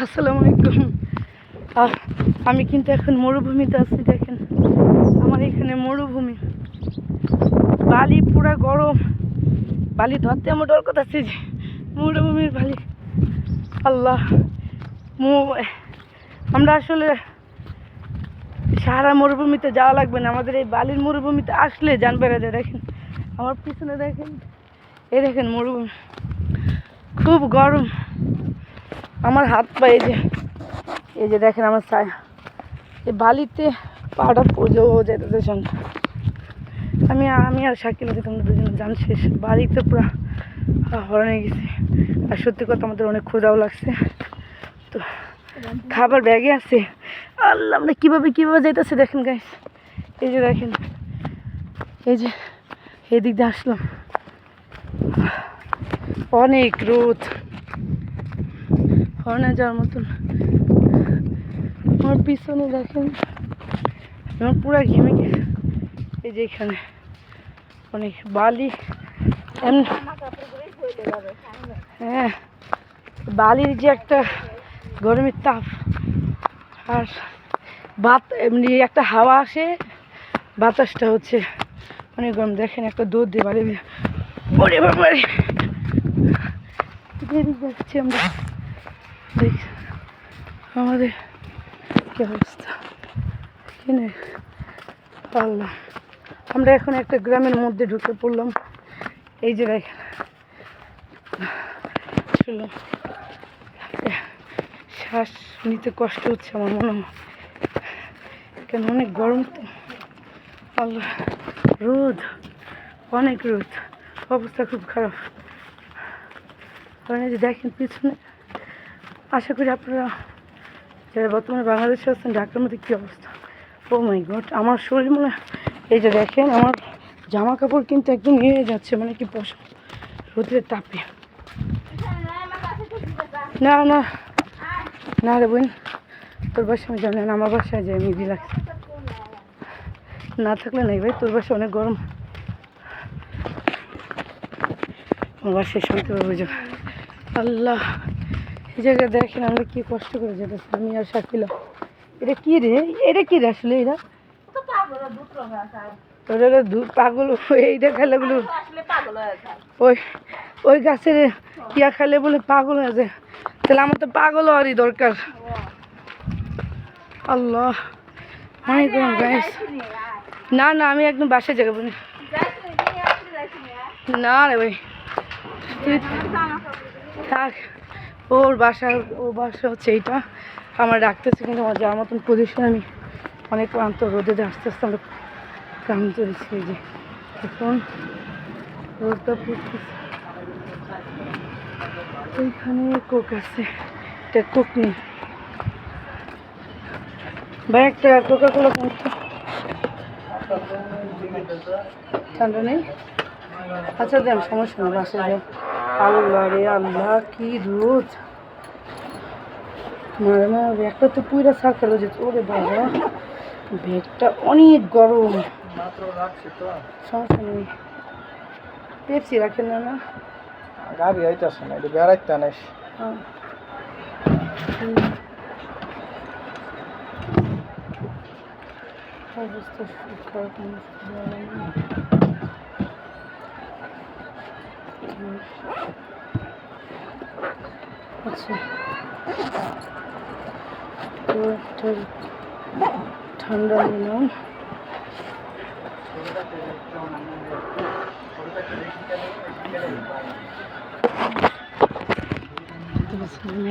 আসসালামু আলাইকুম। আমি কিন্তু এখন মরুভূমিতে আছি, দেখেন। আমার এখানে মরুভূমি। বালি পুরা গরম। বালি ধরতে আমার ডর কথা আছে যে মরুভূমির বালি। আল্লাহ আমরা আসলে সারা মরুভূমিতে যাওয়া লাগবে না। আমাদের এই বালির মরুভূমিতে আসলে বেড়া যায়, দেখেন। আমার পিছনে দেখেন, এই দেখেন মরুভূমি। খুব গরম। আমার হাত পা, এই যে এই যে দেখেন আমার ছায়া এই বালিতে পাটা পুজো যেতে সঙ্গে আমি আমি আর শাকিল আছি, তোমরা দুজনে জান, শেষ বাড়িতে পুরো হরণে গেছি। আর সত্যি কথা আমাদের অনেক ক্ষুদাও লাগছে। তো খাবার ব্যাগে আছে। আল্লাহ, আমরা কীভাবে কীভাবে যাইতেছে দেখেন গাইস এই যে দেখেন, এই যে, এদিক দিয়ে আসলাম। অনেক রোদ। হরণে যাওয়ার মতন। আমার পিছনে দেখেন, আমার পুরো ঘেমে এই যে এখানে অনেক বালি। হ্যাঁ বালির যে একটা গরমের তাপ, আর বাত এমনি একটা হাওয়া আসে, বাতাসটা হচ্ছে অনেক গরম। দেখেন একটা দুধ দিয়ে বাড়ি ওরে যাচ্ছি আমরা আমাদের কি অবস্থা? কিনে আল্লাহ। আমরা এখন একটা গ্রামের মধ্যে ঢুকে পড়লাম। এই যে দেখেন ছিল শ্বাস নিতে কষ্ট হচ্ছে আমার মনে হয়। কেন অনেক গরম তো। আল্লাহ, রোদ, অনেক রোদ। অবস্থা খুব খারাপ। কারণ যে দেখেন পিছনে আশা করি আপনারা যারা বর্তমানে বাংলাদেশে আছেন, ঢাকার মধ্যে কী অবস্থা? ও মাই গড আমার শরীর মনে এই যে দেখেন, আমার জামা কাপড় কিন্তু একদম ইয়ে হয়ে যাচ্ছে মানে কি বস, রোদের তাপে। না না না রে বোন, তোর বাসায় আমি জানি না আমার বাসায় যাই, আমি রিল্যাক্স না থাকলে নাই ভাই, তোর বাসায় অনেক গরম। আমার বাসায় শুনতে পারব যে আল্লাহ। এই জায়গায় দেখেন আমরা কি কষ্ট করে যেতেছি আমি আর শাকিলা। এটা কি রে? এটা কি রে আসলে এরা ওটা পাগল এইটা খেলে বলে ওই ওই গাছের ইয়া খেলে বলে পাগল হয়ে যায়। তাহলে আমার তো পাগল হওয়ারই দরকার। আল্লাহ। অনেক গরম গাইস। না না আমি একদম বাসায় জায়গা বলি না রে ভাই। তুই থাক। ওর বাসা ওর বাসা হচ্ছে এইটা। আমার ডাকতেছে কিন্তু আমার যাওয়ার মতন পজিশন আমি অনেক ক্লান্ত, রোদে আস্তে আস্তে আমরা ক্লান্ত হয়েছি যে। এখন রোদটা পড়তেছে। ওইখানে কোক আছে এটা কোক নেই। ভাই, একটা কোকা কোলা কিনতো ঠান্ডা নেই? আচ্ছা দেন, সমস্যা নেই, বাসায় যাই আল্লাহ রে আল্লাহ কি রোদ ব্যাগটা তো পুরা সার্কেল হয়ে যেত ওরে বাবা ব্যাগটা অনেক গরম। সমস্যা নেই। পেপসি রাখেন না না? গাড়ি আইতাছে না এটা বেড়াইতে নাই হ্যাঁ। অবস্থা খুব খারাপ মানুষ ভালো না। হুম। আচ্ছা। তো ঠান্ডা নিলাম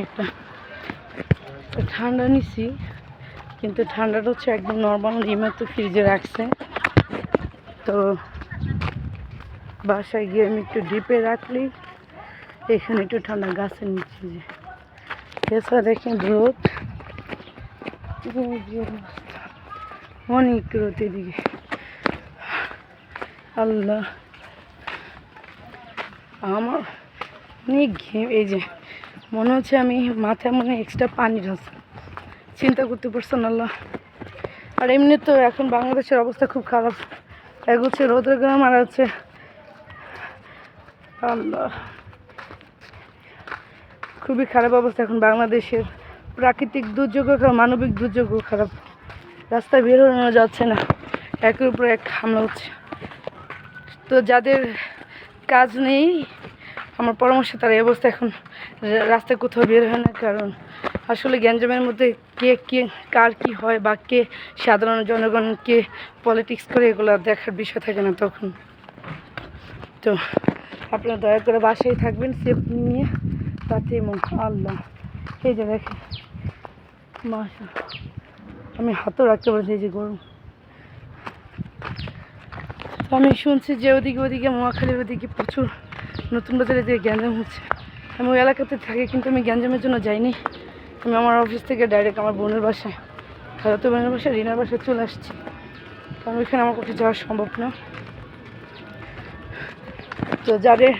একটা ঠান্ডা নিছি, কিন্তু ঠান্ডাটা হচ্ছে একদম নর্মাল রিমে তো ফ্রিজে রাখছে। তো বাসায় গিয়ে আমি একটু ডিপে রাখলি। এখানে একটু ঠান্ডা গাছের নিচে যে। এছাড়া দেখেন রোদ। অনেক রোদ এদিকে। আল্লাহ। আমার অনেক ঘেম, এই যে মনে হচ্ছে আমি মাথায় মনে এক্সট্রা পানি ঢালছি। চিন্তা করতে পারছেন আল্লাহ। আর এমনি তো এখন বাংলাদেশের অবস্থা খুব খারাপ। এক হচ্ছে রোদের গ্রাম আর হচ্ছে আল্লাহ। খুবই খারাপ অবস্থা এখন বাংলাদেশের। প্রাকৃতিক দুর্যোগও মানবিক দুর্যোগও খারাপ। রাস্তায় বের হয়ে যাচ্ছে না। একের উপর এক হামলা হচ্ছে। তো যাদের কাজ নেই, আমার পরামর্শ তারা এই অবস্থা এখন রাস্তায় কোথাও বের হয় না। কারণ আসলে গ্যাঞ্জামের মধ্যে কে কে, কার কি হয় বা কে সাধারণ জনগণ কে পলিটিক্স করে এগুলো দেখার বিষয় থাকে না তখন। তো আপনারা দয়া করে বাসায় থাকবেন সেফ নিয়ে। তাতে আল্লাহ। এই যে দেখেন মাশা আমি হাতও রাখতে পারছি যে গরম। আমি শুনছি যে ওদিকে ওদিকে, মহাখালীর ওদিকে প্রচুর নতুন বাজারে যে গ্যাঞ্জাম হচ্ছে। আমি ওই এলাকাতে থাকি, কিন্তু আমি গ্যাঞ্জামের জন্য যাইনি। আমি আমার অফিস থেকে ডাইরেক্ট আমার বোনের বাসায় খালাতো বোনের বাসায়, রিনার বাসায় চলে আসছি। কারণ ওইখানে আমার কোথাও যাওয়া সম্ভব না। তো যাদের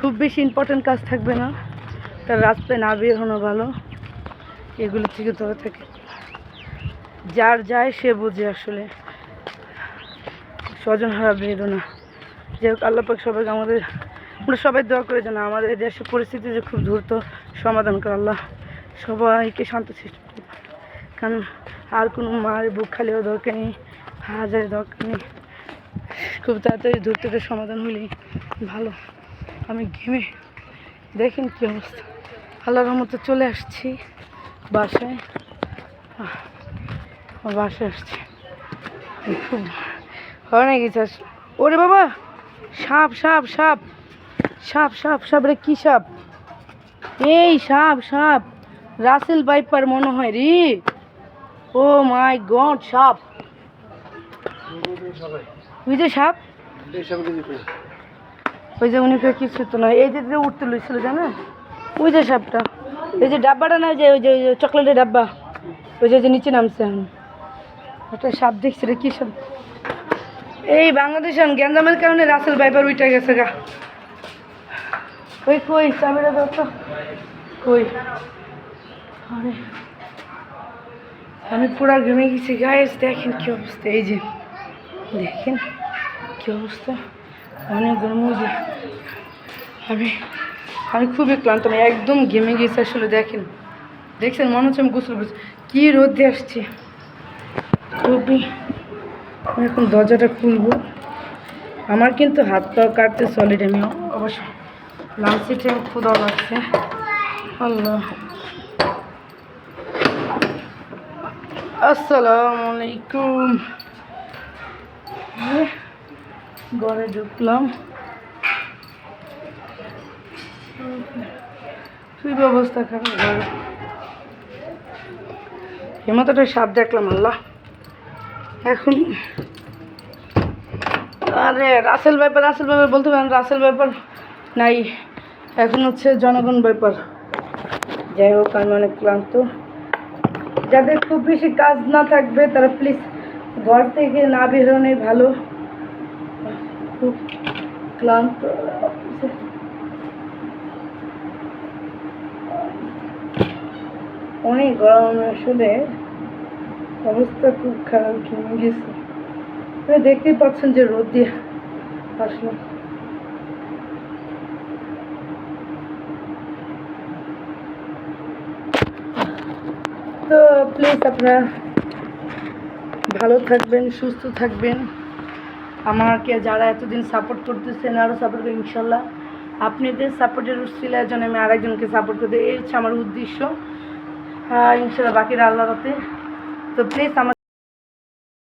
খুব বেশি ইম্পর্ট্যান্ট কাজ থাকবে না, তার রাস্তায় না বের হনো ভালো। এগুলো থেকে দূরে থাকে। যার যায় সে বোঝে আসলে। স্বজন হারা বেরো না যাই হোক আল্লাপাক সবাইকে আমাদের আমরা সবাই দোয়া করে জানা আমাদের দেশের পরিস্থিতি যে খুব দ্রুত সমাধান করে। আল্লাহ সবাইকে শান্ত সৃষ্টি করে। কারণ আর কোনো মার বুক খালিও দরকার নেই, হাজারের দরকার নেই। খুব তাড়াতাড়ি দূর থেকে সমাধান হলেই ভালো। আমি ঘেমে দেখেন কী অবস্থা। আল্লাহর রহমতে চলে আসছি বাসায়। বাসায় আসছি। খুব হয় না গেছে ওরে বাবা! সাপ সাপ সাপ! সাপ সাপ সাপ রে কী সাপ? এই সাপ সাপ! রাসেল বাইপার মনে হয় রে। ও মাই গড সাপ! বুঝে সাপ। ওই যে উনি কিছু তো নয়। এই যে উঠতে লইছিল, জানা? ওই যে সাপটা। এই যে ডাব্বাটা না যে, ওই যে, ওই চকলেটের ডাব্বা, ওই যে নিচে নামছে এখন। ওটা সাপ দেখছি রে, কী সাপ। এই বাংলাদেশ এখন গ্যাঞ্জামের কারণে রাসেল বাইপার উইটা গেছে গা। ওই কই, চাবিটা দাও তো। কই? আমি পুরা ঘেমে গেছি। গাইস দেখেন কি অবস্থা। এই যে, দেখেন কি অবস্থা। অনেক গরম যে আমি আমি খুবই ক্লান্ত, আমি একদম ঘেমে গেছি আসলে, দেখেন। দেখছেন, মনে হচ্ছে আমি গোসল করছি। কী রোদ আসছে। খুবই আমি এখন দরজাটা খুলবো। আমার কিন্তু হাত পা কাটতে সলিড আমি অবশ্য লাঞ্চের টাইম ক্ষুদাও লাগছে। আল্লাহ। আসসালামু আলাইকুম। ঘরে ঢুকলাম। খুব ব্যবস্থা খারাপ ঘরে? হেমতটা সাপ দেখলাম, আল্লাহ। এখন আরে, রাসেল ব্যাপার রাসেল ব্যাপার বলতে পারেন, রাসেল ব্যাপার নাই। এখন হচ্ছে জনগণ ব্যাপার যাই হোক, আমি অনেক ক্লান্ত। যাদের খুব বেশি কাজ না থাকবে, তারা প্লিজ ঘর থেকে না বেরোনোই ভালো। খুব ক্লান্ত অনেক গরম আসলে অবস্থা খুব খারাপ, ঘেমে গেছে। দেখতেই পাচ্ছেন যে রোদ দিয়ে আসলো। তো প্লিজ আপনারা ভালো থাকবেন, সুস্থ থাকবেন। আমাকে যারা এতদিন সাপোর্ট করতেছেন আরও সাপোর্ট করি ইনশাল্লাহ। আপনাদের সাপোর্টের উৎসিলার জন্য আমি আরেকজনকে সাপোর্ট করতে এই হচ্ছে আমার উদ্দেশ্য। ইনশাল্লাহ বাকিরা আল্লাহ রাতে তো প্লিজ আমার